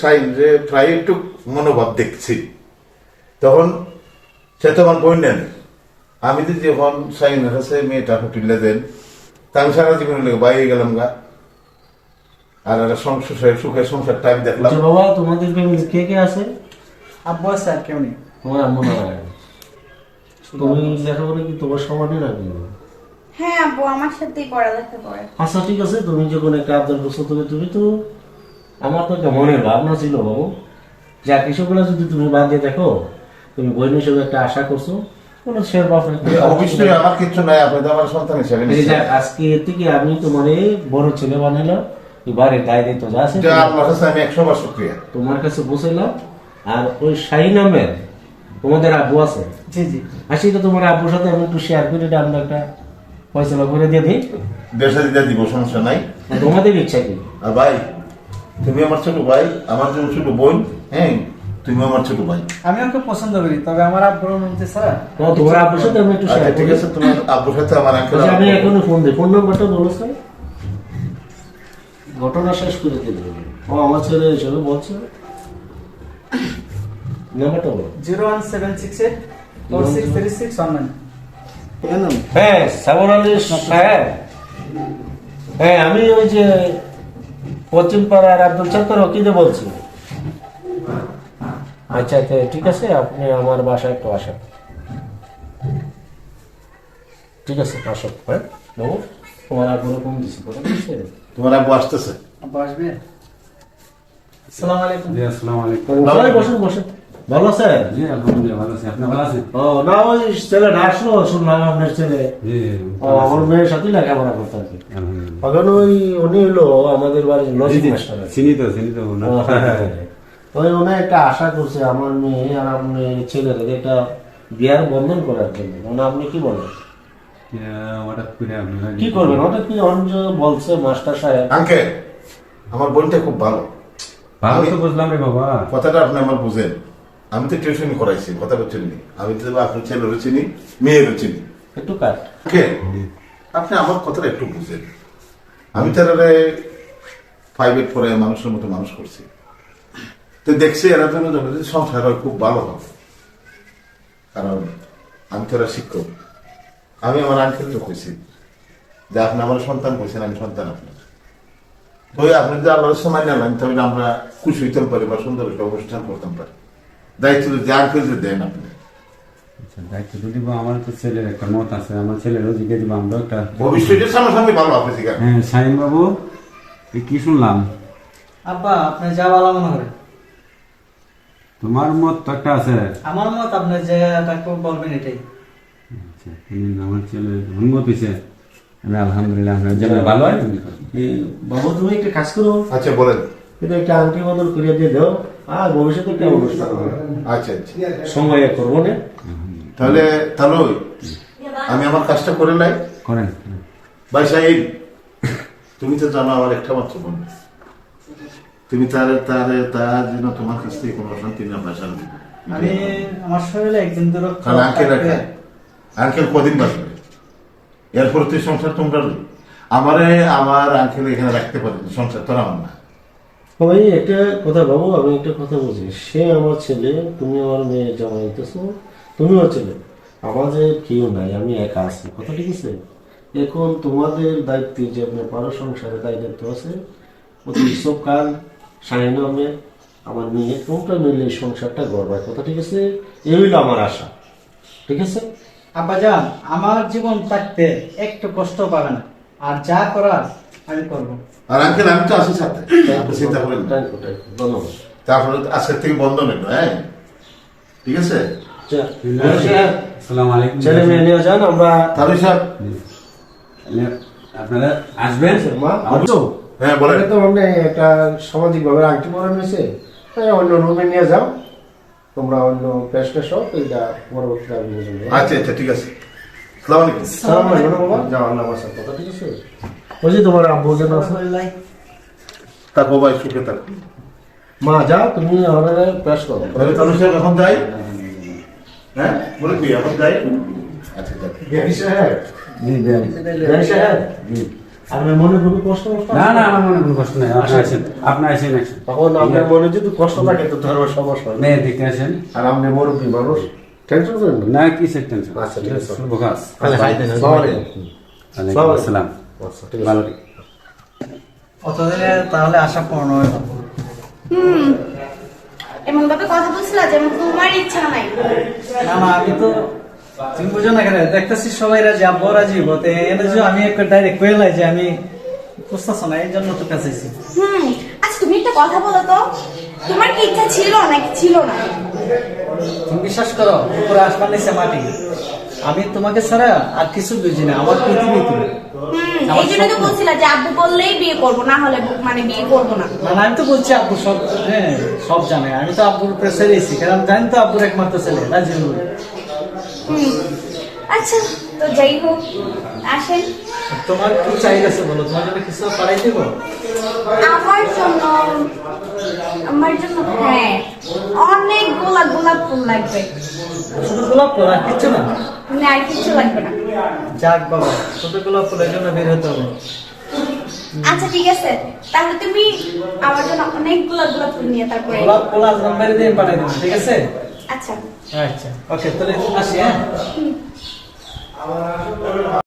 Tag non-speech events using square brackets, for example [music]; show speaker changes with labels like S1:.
S1: Sign যে প্রায় একটু মনোভাব দেখছি। তখন সে তো আমার বই আমি তো যখন সাইনের কাছে মেয়েটা তুলে দেন তা আমি সারা জীবন লেগে বাইরে গেলাম গা। আর একটা সংসার সুখের সংসারটা আমি দেখলাম।
S2: আচ্ছা বাবা তোমাদের ফ্যামিলি কে কে আছে?
S3: আব্বু আছে আর কেউ নেই।
S2: তোমার আম্মু না তুমি লেখাপড়া কি তোমার সমানই না
S4: হ্যাঁ আব্বু আমার সাথেই পড়ালেখা করে।
S2: আচ্ছা ঠিক আছে। তুমি যখন একটা আবদার করছ তুমি তুমি তো আমার তো একটা মনের ভাবনা ছিল বাবু। যা কিছুগুলো যদি তুমি বাদ দিয়ে দেখো তুমি বই হিসেবে একটা আশা করছ কোনো শেয়ার বাপ
S1: অবশ্যই আমার কিছু নাই আপনি তো আমার সন্তান হিসেবে
S2: আজকে থেকে আমি তোমার বড় ছেলে বানাইলাম এবারে দায় দিত যা আছে
S1: যা কাছে আমি একশো বার শুক্রিয়া।
S2: তোমার কাছে বসেলাম আর ওই শাহী নামের তোমাদের আব্বু আছে।
S3: জি জি।
S2: আর সেটা তোমার আব্বুর সাথে আমি একটু শেয়ার করে এটা আমরা একটা পয়সা করে দিয়ে দিই।
S1: দেশে দিতে দিব সমস্যা নাই।
S2: তোমাদের ইচ্ছা কি?
S1: আর ভাই তুমি আমার ছোট ভাই আমার যে ছোট বোন হ্যাঁ তুমি আমার ছোট ভাই।
S3: আমি ওকে পছন্দ করি তবে আমার আব্বুর অনুমতি ছাড়া
S2: তো তোমার আব্বুর সাথে আমি একটু
S1: আচ্ছা
S2: শেয়ার
S1: ঠিক আছে তোমার আব্বুর সাথে আমার আঙ্কেল
S2: আচ্ছা, আমি এখনও ফোন দিই। ফোন নাম্বারটা বলো স্যার ঘটনা শেষ করে দিল। ও আমার ছেলে হিসেবে বলছে। নাম্বারটা বলো।
S3: Zero one seven six eight four six three six one nine.
S2: হ্যাঁ সাবর আলী সাহেব। হ্যাঁ আমি ওই যে পশ্চিম পাড়ার আব্দুল সত্তর ওকিদে বলছি। আচ্ছা আচ্ছা ঠিক আছে আপনি আমার বাসায় একটু আসেন। ঠিক আছে আসো। হ্যাঁ? বাবু তোমার আর কোনো কম দিছি কথা বুঝছে
S1: তোমার আব্বু আসতেছে।
S3: আব্বু আসবে? আসসালামু আলাইকুম।
S5: জি আসসালামু আলাইকুম।
S2: বসুন বসুন। ভালো আছেন
S5: জি আলহামদুলিল্লাহ ভালো আছি। আপনি ভালো আছেন?
S2: ও না ওই ছেলেটা আসলো শুনলাম আপনার ছেলে।
S5: জি
S2: ও আমার মেয়ের সাথে লেখাপড়া করতে কি ওই উনি হলো আমাদের বাড়ির লজিক মাস্টার
S5: চিনি তো চিনি তো না
S2: হ্যাঁ, হ্যাঁ, হ্যাঁ। ওই একটা আশা করছে আমার মেয়ে আর আপনি ছেলের একটা বিয়ার বন্ধন করার জন্য। মানে আপনি কি বলেন? কি করবেন? হঠাৎ কি অন্য বলছে মাস্টার সাহেব।
S1: আঙ্কেল আমার বোনটা খুব ভালো।
S5: ভালো তো বুঝলাম রে বাবা।
S1: কথাটা আপনি আমার বুঝেন। আমি তো টিউশন করাইছি কথা বলছেন নি? আমি তো আপনার ছেলেরও চিনি মেয়েরও চিনি।
S2: একটু কাট।
S1: আঙ্কেল আপনি আমার কথাটা একটু বুঝেন। আমি তারা প্রাইভেট পড়ে মানুষের মতো মানুষ করছি। তো দেখছি এরা যেন যখন যে সংসার খুব ভালো হবে। কারণ আমি তো শিক্ষক। আমি আমার আঙ্কেলকে কইছি যে আপনি আমার সন্তান কইছেন আমি সন্তান আপনার। তো ওই আপনি যদি আল্লাহর সময় নিলাম তাহলে আমরা খুশি হইতাম পারি বা সুন্দর একটা অনুষ্ঠান করতাম পারি। দায়িত্ব যে আঙ্কেল যে দেন আপনি।
S5: আচ্ছা দায়িত্ব তো দিব আমার তো ছেলের একটা মত আছে আমার জিজ্ঞে দিব আমরা একটা
S1: সামনাসামনি ভালো আপনি
S5: হ্যাঁ বাবু কি শুনলাম?
S3: আব্বা আপনি যা ভালো মনে করেন।
S5: তোমার মত তো একটা আছে।
S3: আমার মত আপনি যে তাকে বলবেন এটাই।
S5: আচ্ছা আমার ছেলে উন্মত হয়েছে। আমি আলহামদুলিল্লাহ আপনার জন্য ভালো হয়।
S2: এ, বাবু তুমি একটা কাজ করো।
S1: আচ্ছা বলেন।
S2: এটা একটা আংটি বদল করিয়ে দিয়ে দাও আর ভবিষ্যতে একটা অনুষ্ঠান হবে।
S1: আচ্ছা আচ্ছা।
S2: সময় করব না।
S1: তাহলে তাহলে আমি আমার কাজটা করে নাই
S5: করেন।
S1: ভাই সাহেব তুমি তো জানো আমার একটা মাত্র বোন। তুমি তার তার তার যেন তোমার কাছ থেকে কোনো অশান্তি না ভাষা
S3: আমি আমার শরীরে একদিন দূর
S1: কারণ আঙ্কেল রাখে আঙ্কেল কদিন বাঁচবে? এরপর তুই সংসার তোমরা আমারে আমার আঙ্কেল এখানে রাখতে পারবে সংসার তোর আমার না।
S2: ওই একটা কথা বাবু আমি একটা কথা বলছি সে আমার ছেলে, তুমি আমার মেয়ে জামাই হইতেছো তুমি আমার ছেলে। আমাদের কেউ নাই, আমি একা আছি। কথা ঠিক আছে এখন তোমাদের দায়িত্বে যে আপনার পারো সংসারে দায়িত্ব আছে, অতি সব কাল আমি আমার মেয়ে তোমরা মিলে সংসারটা গড়বার? কথা ঠিক আছে এই হইল আমার আশা। ঠিক আছে?
S3: আব্বা যান আমার জীবন থাকতে একটু কষ্ট পাবে না আর যা করার আমি করব।
S1: আর আঙ্কেল আমি তো আছি সাথে। [coughs] আপনি চিন্তা করেন না.
S2: ধন্যবাদ।
S1: তারপরে আজকের থেকে বন্ধ নেই হ্যাঁ? ঠিক আছে?
S5: আলাইকুম।
S2: ছেলে মেয়ে নিয়ে যান আমরা
S1: তাহলে
S5: তাহলে আপনারা আসবেন?
S2: আচ্ছা
S1: হ্যাঁ বলেন।
S2: তো আমরা একটা সামাজিক ভাবে আংটি পরানো হয়েছে। তাই অন্য রুমে নিয়ে যাও। তোমরা অন্য পেশটা সব এটা পরবর্তীতে আমি বুঝব
S1: আচ্ছা আচ্ছা ঠিক আছে।
S2: যাও আল্লাহ কথা ঠিক আছে ওই যে তোমার আব্বু যেন আছে।
S1: থাকো ভাই সুখে থাকো
S2: মা যাও তুমি আমাদের পেশ করো
S1: তাহলে তাহলে সাহেব এখন যাই হ্যাঁ? বলে কি এখন যাই আচ্ছা
S2: জ্ঞানী সাহেব। জি জ্ঞানী জ্ঞানী সাহেব। জি। আপনার মনে কোনো কষ্ট
S5: না না আমার মনে কোনো কষ্ট নেই। আপনি আসেন। আপনি আসেন
S2: তখন আপনার মনে যদি কষ্ট থাকে তো সমস্যা
S5: দেখতে আসেন।
S2: আর আপনি মুরব্বী মানুষ। টেনশন করেন না।
S5: কি টেনশন
S2: আচ্ছা, ঠিক আছে।
S5: শুভ কাজ
S2: তাহলে হাই দেন আসসালামু আলাইকুম
S5: আসসালাম।
S3: অতদিনে তাহলে আশা পূর্ণ হয়ে।
S4: হুম। এমন ভাবে কথা বলছিল যেমন তোমার ইচ্ছা নাই।
S3: না না আমি তো তুমি বুঝো না কেন দেখতেছি সবাই রাজি আব্বু রাজি বলতে এনে যে আমি একটা ডাইরেক্ট কইলাই যে আমি বুঝতেছ না এই জন্য তো কাছেছি
S4: হুম আচ্ছা তুমি একটা কথা বলো তো। তোমার কি ইচ্ছা ছিল নাকি ছিল না?
S3: তুমি বিশ্বাস করো উপরে আসমান নিচে মাটি। আমি তোমাকে ছাড়া আর কিছু বুঝি না আমার পৃথিবী তুমি।
S4: এই জন্য তো
S3: স্বপ্ন।
S4: বলছিলা যে আব্বু বললেই বিয়ে করব না হলে মানে বিয়ে করব না।
S3: আমি তো বলছি আব্বু সব হ্যাঁ সব জানে। আমি তো আব্বুর উপরে ছেড়েছি কারণ জানি তো আব্বুর একমাত্র ছেলে রাজি বলে
S4: হুম আচ্ছা তো যাই হোক আসেন।
S3: তোমার কি চাহিদা বলো? তোমার জন্য কিছু পাঠাই দেবো?
S4: আমার জন্য আমার জন্য হ্যাঁ অনেক গোলাপ গোলাপ ফুল লাগবে।
S3: শুধু গোলাপ ফুল আর কিচ্ছু না?
S4: না আর কিছু লাগবে না।
S3: যাক বাবা শুধু ফুলের জন্য বের হতে হবে।
S4: আচ্ছা ঠিক আছে। তাহলে তুমি আমার জন্য অনেকগুলো গোলাপ ফুল নিয়ে তারপরে
S3: গোলাপ ফুল আজ নম্বরে দিয়ে পাঠাই দেবো ঠিক আছে?
S4: আচ্ছা।
S3: আচ্ছা ওকে তাহলে আসি হ্যাঁ?